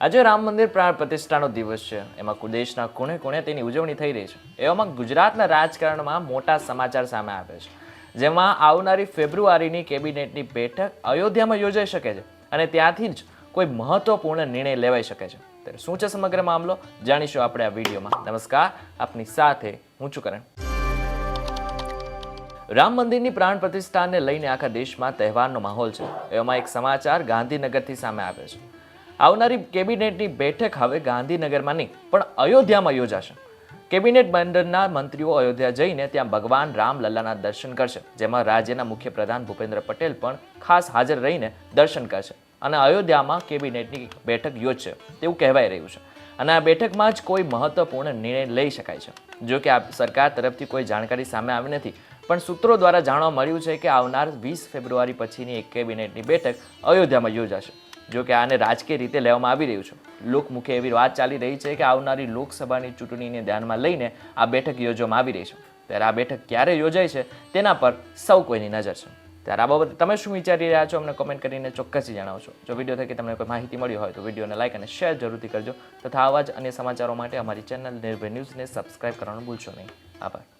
આજે રામ મંદિર પ્રાણ પ્રતિષ્ઠાનો દિવસ છે. એમાં દેશના કોણે કોણે તેની ઉજવણી થઈ રહી છે. એવામાં ગુજરાતના રાજકારણમાં મોટા સમાચાર સામે આવે છે. જેમાં આવનારી ફેબ્રુઆરીની કેબિનેટની બેઠક અયોધ્યામાં યોજાઈ શકે છે અને ત્યાંથી જ કોઈ મહત્વપૂર્ણ નિર્ણય લેવાઈ શકે છે. ત્યારે શું છે સમગ્ર મામલો? જાણીશું આપણે આ વિડીયોમાં. નમસ્કાર, આપની સાથે હું છું રામ મંદિરની પ્રાણ પ્રતિષ્ઠાને લઈને આખા દેશમાં તહેવારનો માહોલ છે. એવામાં એક સમાચાર ગાંધીનગરથી સામે આવે છે. આવનારી કેબિનેટની બેઠક હવે ગાંધીનગરમાં નહીં, પણ અયોધ્યામાં યોજાશે. કેબિનેટ મંડળના મંત્રીઓ અયોધ્યા જઈને ત્યાં ભગવાન રામલલ્લાના દર્શન કરશે, જેમાં રાજ્યના મુખ્ય પ્રધાન ભૂપેન્દ્ર પટેલ પણ ખાસ હાજર રહીને દર્શન કરશે. અને અયોધ્યામાં કેબિનેટની બેઠક યોજશે, તેવું કહેવાય રહ્યું છે. અને આ બેઠકમાં જ કોઈ મહત્વપૂર્ણ નિર્ણય લઈ શકાય છે. જો કે આ સરકાર તરફથી કોઈ જાણકારી સામે આવી નથી, પણ સૂત્રો દ્વારા જાણવા મળ્યું છે કે આવનાર વીસ ફેબ્રુઆરી પછીની એક કેબિનેટની બેઠક અયોધ્યામાં યોજાશે. જો કે આને રાજકીય રીતે લેવામાં આવી રહ્યું છે. લોકમુખે એવી વાત ચાલી રહી છે કે આવનારી લોકસભાની ચૂંટણીને ધ્યાનમાં લઈને આ બેઠક યોજવામાં આવી રહી છે. ત્યારે આ બેઠક ક્યારે યોજાય છે તેના પર સૌ કોઈની નજર છે. ત્યારે આ બાબતે તમે શું વિચારી રહ્યા છો? અમને કોમેન્ટ કરીને ચોક્કસથી જણાવશો. જો વીડિયો થકી તમને કોઈ માહિતી મળી હોય તો વિડીયોને લાઇક અને શેર જરૂરથી કરજો. તથા આવા જ અન્ય સમાચારો માટે અમારી ચેનલ નિર્ભય ન્યૂઝને સબસ્ક્રાઇબ કરવાનું ભૂલશો નહીં. આભાર.